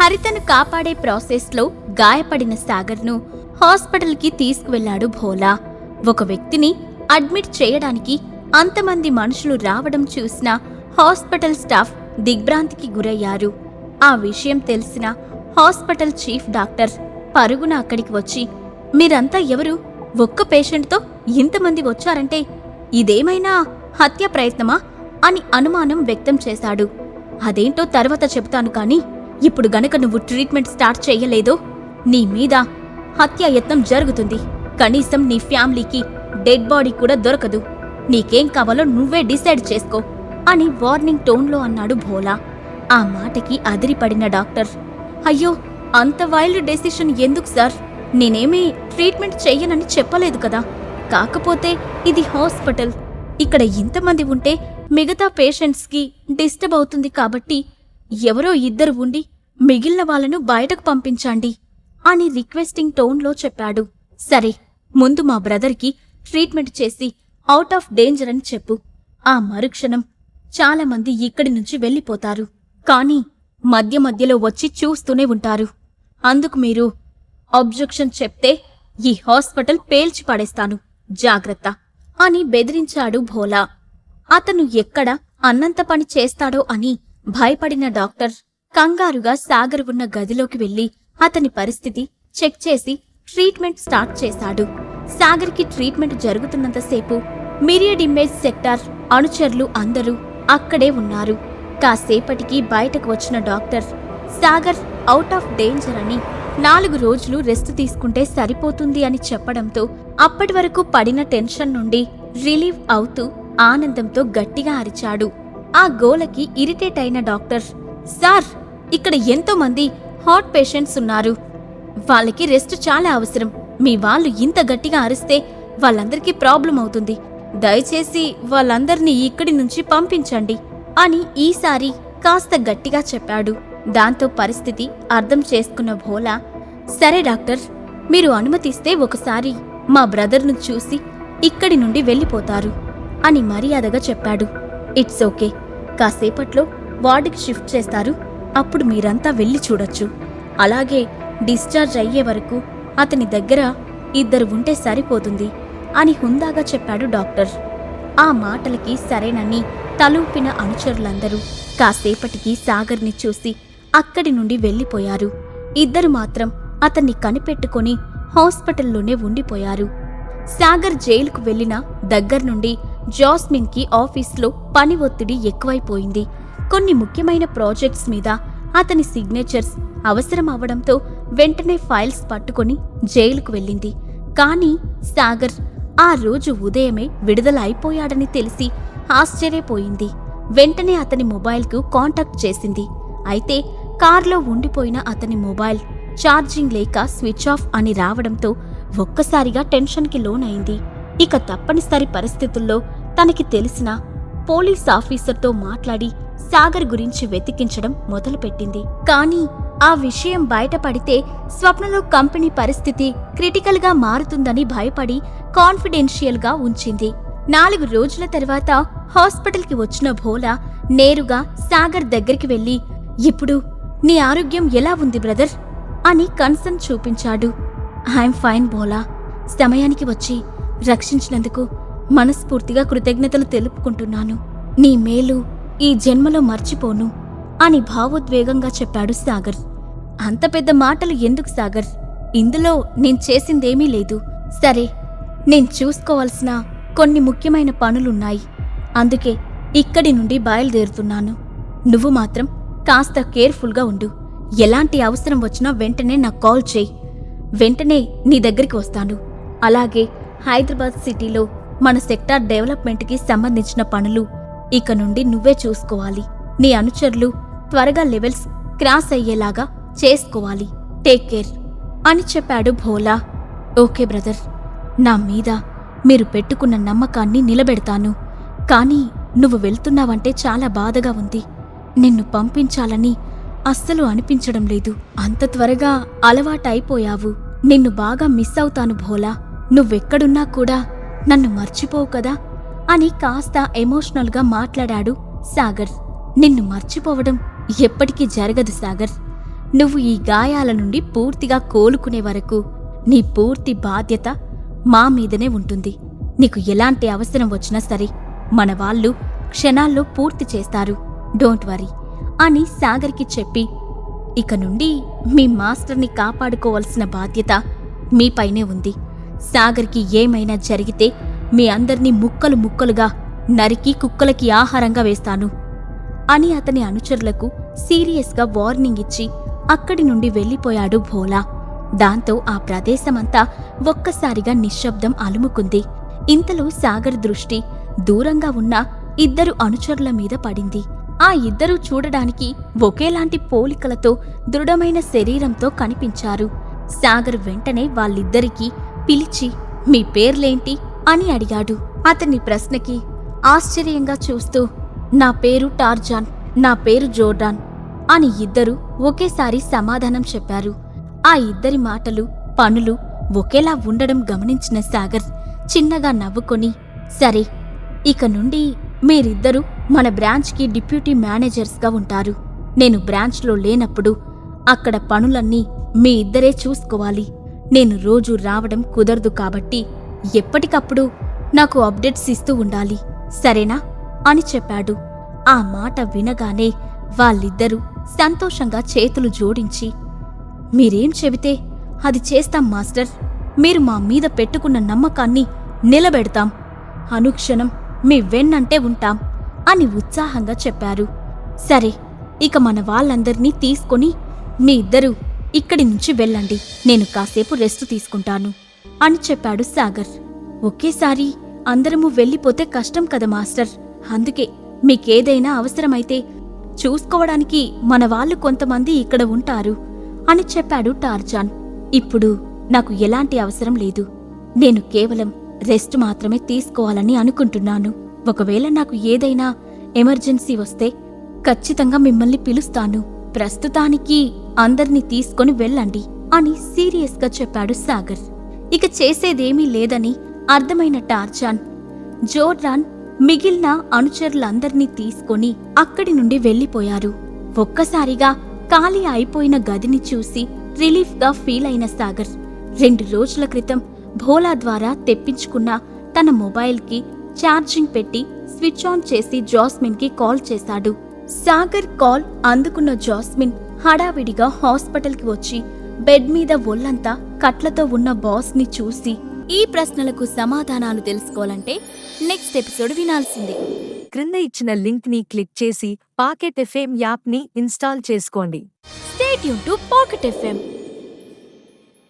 హరితను కాపాడే ప్రాసెస్లో గాయపడిన సాగర్ను హాస్పిటల్కి తీసుకువెళ్ళాడు భోలా. ఒక వ్యక్తిని అడ్మిట్ చేయడానికి అంతమంది మనుషులు రావడం చూసిన హాస్పిటల్ స్టాఫ్ దిగ్భ్రాంతికి గురయ్యారు. ఆ విషయం తెలిసిన హాస్పిటల్ చీఫ్ డాక్టర్ పరుగున అక్కడికి వచ్చి మీరంతా ఎవరు? ఒక్క పేషెంట్తో ఇంతమంది వచ్చారంటే ఇదేమైనా హత్య ప్రయత్నమా అని అనుమానం వ్యక్తం చేశాడు. అదేంటో తర్వాత చెబుతాను కానీ ఇప్పుడు గనక నువ్వు ట్రీట్మెంట్ స్టార్ట్ చేయలేదో నీ మీద హత్యాయత్నం జరుగుతుంది. కనీసం నీ ఫ్యామిలీకి డెడ్ బాడీ కూడా దొరకదు. నీకేం కావాలో నువ్వే డిసైడ్ చేసుకో అని వార్నింగ్ టోన్లో అన్నాడు భోలా. ఆ మాటకి అదిరిపడిన డాక్టర్. అయ్యో అంత వైల్డ్ డెసిషన్ ఎందుకు సార్? నేనేమీ ట్రీట్మెంట్ చెయ్యనని చెప్పలేదు కదా. కాకపోతే ఇది హాస్పిటల్. ఇక్కడ ఇంతమంది ఉంటే మిగతా పేషెంట్స్కి డిస్టర్బ్ అవుతుంది కాబట్టి ఎవరో ఇద్దరు ఉండి మిగిలిన వాళ్ళను బయటకు పంపించండి అని రిక్వెస్టింగ్ టోన్లో చెప్పాడు. సరే ముందు మా బ్రదర్కి ట్రీట్మెంట్ చేసి అవుట్ ఆఫ్ డేంజర్ అని చెప్పు. ఆ మరుక్షణం చాలామంది ఇక్కడి నుంచి వెళ్ళిపోతారు. కానీ మధ్య మధ్యలో వచ్చి చూస్తూనే ఉంటారు. అందుకు మీరు అబ్జెక్షన్ చెప్తే ఈ హాస్పిటల్ పేల్చి పడేస్తాను. జాగ్రత్త అని బెదిరించాడు భోలా. అతను ఎక్కడ అన్నంత పని చేస్తాడో అని భయపడిన డాక్టర్ కంగారుగా సాగర్ ఉన్న గదిలోకి వెళ్ళి అతని పరిస్థితి చెక్ చేసి ట్రీట్మెంట్ స్టార్ట్ చేశాడు. సాగర్కి ట్రీట్మెంట్ జరుగుతున్నంతసేపు మిరియడ్ ఇమేజ్ సెక్టార్ అనుచరులు అందరూ అక్కడే ఉన్నారు. కాసేపటికి బయటకు వచ్చిన doctor Sagar out of danger అని నాలుగు రోజులు రెస్ట్ తీసుకుంటే సరిపోతుంది అని చెప్పడంతో అప్పటి వరకు పడిన టెన్షన్ నుండి రిలీవ్ అవుతూ ఆనందంతో గట్టిగా అరిచాడు. ఆ గోలకి ఇరిటేట్ అయిన డాక్టర్ సార్ ఇక్కడ ఎంతో మంది హార్ట్ పేషెంట్స్ ఉన్నారు. వాళ్ళకి రెస్ట్ చాలా అవసరం. మీ వాళ్ళు ఇంత గట్టిగా అరిస్తే వాళ్ళందరికీ ప్రాబ్లం అవుతుంది. దయచేసి వాళ్ళందర్నీ ఇక్కడి నుంచి పంపించండి అని ఈసారి కాస్త గట్టిగా చెప్పాడు. దాంతో పరిస్థితి అర్థం చేసుకున్న భోలా సరే డాక్టర్ మీరు అనుమతిస్తే ఒకసారి మా బ్రదర్ను చూసి ఇక్కడి నుండి వెళ్ళిపోతారు. అని మర్యాదగా చెప్పాడు. It's okay. కాసేపట్లో వార్డుకి షిఫ్ట్ చేస్తారు. అప్పుడు మీరంతా వెళ్ళి చూడొచ్చు. అలాగే డిశ్చార్జ్ అయ్యే వరకు అతని దగ్గర ఇద్దరు ఉంటే సరిపోతుంది అని హుందాగా చెప్పాడు డాక్టర్. ఆ మాటలకి సరేనని తలూపిన అనుచరులందరూ కాసేపటికి సాగర్ని చూసి అక్కడి నుండి వెళ్ళిపోయారు. ఇద్దరు మాత్రం అతన్ని కనిపెట్టుకొని హాస్పిటల్లోనే ఉండిపోయారు. సాగర్ జైలుకు వెళ్ళిన దగ్గర్నుండి జాస్మిన్కి ఆఫీస్లో పని ఒత్తిడి ఎక్కువైపోయింది. కొన్ని ముఖ్యమైన ప్రాజెక్ట్స్ మీద అతని సిగ్నేచర్స్ అవసరం అవడంతో వెంటనే ఫైల్స్ పట్టుకొని జైలుకు వెళ్ళింది. కానీ సాగర్ ఆ రోజు ఉదయమే విడుదల అయిపోయాడని తెలిసి ఆశ్చర్యపోయింది. వెంటనే అతని మొబైల్కు కాంటాక్ట్ చేసింది. అయితే కార్లో ఉండిపోయిన అతని మొబైల్ ఛార్జింగ్ లేక స్విచ్ ఆఫ్ అని రావడంతో ఒక్కసారిగా టెన్షన్కి లోనైంది. ఇక తప్పనిసరి పరిస్థితుల్లో తనకి తెలిసిన పోలీస్ ఆఫీసర్తో మాట్లాడి సాగర్ గురించి వెతికించడం మొదలుపెట్టింది. కానీ ఆ విషయం బయటపడితే స్వప్నలో కంపెనీ పరిస్థితి క్రిటికల్గా మారుతుందని భయపడి కాన్ఫిడెన్షియల్గా ఉంచింది. నాలుగు రోజుల తర్వాత హాస్పిటల్కి వచ్చిన భోలా నేరుగా సాగర్ దగ్గరికి వెళ్ళి ఇప్పుడు నీ ఆరోగ్యం ఎలా ఉంది బ్రదర్? అని కన్సర్న్ చూపించాడు. I'm fine Bhola. సమయానికి వచ్చి రక్షించినందుకు మనస్ఫూర్తిగా కృతజ్ఞతలు తెలుపుకుంటున్నాను. నీ మేలు ఈ జన్మలో మర్చిపోను అని భావోద్వేగంగా చెప్పాడు సాగర్. అంత పెద్ద మాటలు ఎందుకు సాగర్? ఇందులో నేను చేసిందేమీ లేదు. సరే నేను చూసుకోవాల్సిన కొన్ని ముఖ్యమైన పనులున్నాయి. అందుకే ఇక్కడి నుండి బయలుదేరుతున్నాను. నువ్వు మాత్రం కాస్త కేర్ఫుల్గా ఉండు. ఎలాంటి అవసరం వచ్చినా వెంటనే నాకు కాల్ చేయి. వెంటనే నీ దగ్గరికి వస్తాను. అలాగే హైదరాబాద్ సిటీలో మన సెక్టార్ డెవలప్మెంట్కి సంబంధించిన పనులు. ఇక నుండి నువ్వే చూసుకోవాలి. నీ అనుచరులు త్వరగా లెవెల్స్ క్రాస్ అయ్యేలాగా చేసుకోవాలి. టేక్ కేర్ అని చెప్పాడు భోలా. ఓకే బ్రదర్ నా మీద మీరు పెట్టుకున్న నమ్మకాన్ని నిలబెడతాను. కానీ నువ్వు వెళ్తున్నావంటే చాలా బాధగా ఉంది. నిన్ను పంపించాలని అస్సలు అనిపించడం లేదు. అంత త్వరగా అలవాటైపోయావు. నిన్ను బాగా మిస్ అవుతాను భోలా. నువ్వెక్కడున్నా కూడా నన్ను మర్చిపోవు కదా అని కాస్త ఎమోషనల్గా మాట్లాడాడు సాగర్. నిన్ను మర్చిపోవడం ఎప్పటికీ జరగదు సాగర్. నువ్వు ఈ గాయాల నుండి పూర్తిగా కోలుకునే వరకు నీ పూర్తి బాధ్యత మా మీదనే ఉంటుంది. నీకు ఎలాంటి అవసరం వచ్చినా సరే మన వాళ్ళు క్షణాల్లో పూర్తి చేస్తారు. డోంట్ వరీ అని సాగర్కి చెప్పి ఇక నుండి మీ మాస్టర్ని కాపాడుకోవాల్సిన బాధ్యత మీపైనే ఉంది. సాగర్కి ఏమైనా జరిగితే మీ అందర్నీ ముక్కలు ముక్కలుగా నరికి కుక్కలకి ఆహారంగా వేస్తాను. అని అతని అనుచరులకు సీరియస్గా వార్నింగ్ ఇచ్చి అక్కడి నుండి వెళ్ళిపోయాడు భోలా. దాంతో ఆ ప్రదేశమంతా ఒక్కసారిగా నిశ్శబ్దం అలుముకుంది. ఇంతలో సాగర్ దృష్టి దూరంగా ఉన్న ఇద్దరు అనుచరుల మీద పడింది. ఆ ఇద్దరూ చూడడానికి ఒకేలాంటి పోలికలతో దృఢమైన శరీరంతో కనిపించారు. సాగర్ వెంటనే వాళ్ళిద్దరికీ పిలిచి మీ పేర్లేంటి? అని అడిగాడు. అతని ప్రశ్నకి ఆశ్చర్యంగా చూస్తూ నా పేరు టార్జాన్ నా పేరు జోర్డాన్ అని ఇద్దరు ఒకేసారి సమాధానం చెప్పారు. ఆ ఇద్దరి మాటలు పనులు ఒకేలా ఉండడం గమనించిన సాగర్ చిన్నగా నవ్వుకొని సరే ఇక నుండి మీరిద్దరూ మన బ్రాంచ్కి డిప్యూటీ మేనేజర్స్గా ఉంటారు. నేను బ్రాంచ్లో లేనప్పుడు అక్కడ పనులన్నీ మీ ఇద్దరే చూసుకోవాలి. నేను రోజు రావడం కుదరదు కాబట్టి ఎప్పటికప్పుడు నాకు అప్డేట్స్ ఇస్తూ ఉండాలి. సరేనా? అని చెప్పాడు. ఆ మాట వినగానే వాళ్ళిద్దరూ సంతోషంగా చేతులు జోడించి మీరేం చెబితే అది చేస్తాం మాస్టర్. మీరు మా మీద పెట్టుకున్న నమ్మకాన్ని నిలబెడతాం. అనుక్షణం మీ వెన్నంటే ఉంటాం అని ఉత్సాహంగా చెప్పారు. సరే ఇక మన వాళ్ళందరినీ తీసుకొని మీ ఇద్దరూ ఇక్కడి నుంచి వెళ్ళండి. నేను కాసేపు రెస్ట్ తీసుకుంటాను అని చెప్పాడు సాగర్. ఒకేసారి అందరము వెళ్ళిపోతే కష్టం కదా మాస్టర్. అందుకే మీకేదైనా అవసరమైతే చూసుకోవడానికి మన వాళ్ళు కొంతమంది ఇక్కడ ఉంటారు అని చెప్పాడు టార్జాన్. ఇప్పుడు నాకు ఎలాంటి అవసరం లేదు. నేను కేవలం రెస్ట్ మాత్రమే తీసుకోవాలని అనుకుంటున్నాను. ఒకవేళ నాకు ఏదైనా ఎమర్జెన్సీ వస్తే ఖచ్చితంగా మిమ్మల్ని పిలుస్తాను. ప్రస్తుతానికి అందర్నీ తీసుకొని వెళ్ళండి అని సీరియస్గా చెప్పాడు సాగర్. ఇక చేసేదేమీ లేదని అర్థమైన టార్జాన్ జోర్డాన్ మిగిలిన అనుచరులందర్నీ తీసుకొని అక్కడి నుండి వెళ్ళిపోయారు. ఒక్కసారిగా ఖాళీ అయిపోయిన గదిని చూసి రిలీఫ్గా ఫీల్ అయిన సాగర్ రెండు రోజుల క్రితం భోలా ద్వారా తెప్పించుకున్న తన మొబైల్కి ఛార్జింగ్ పెట్టి స్విచ్ ఆన్ చేసి జాస్మిన్కి కాల్ చేశాడు. సాగర్ కాల్ అందుకున్న జాస్మిన్ హడావిడిగా హాస్పిటల్కి వచ్చి బెడ్ మీద ఒళ్ళంతా కట్లతో ఉన్న బాస్ని చూసి ఈ ప్రశ్నలకు సమాధానాలు తెలుసుకోవాలంటే నెక్స్ట్ ఎపిసోడ్ వినాల్సిందే. క్రింద ఇచ్చిన లింక్ని క్లిక్ చేసి పాకెట్ ఎఫ్ఎం యాప్ని ఇన్స్టాల్ చేసుకోండి. స్టేట్ యూన్ టు పాకెట్ ఎఫ్ఎం.